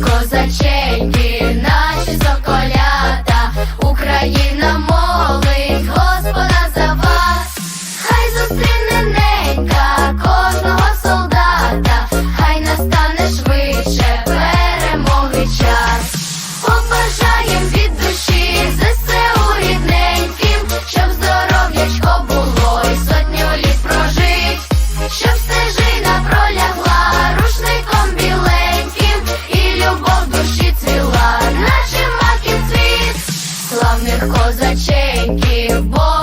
'Cause I change. козаченьків. бо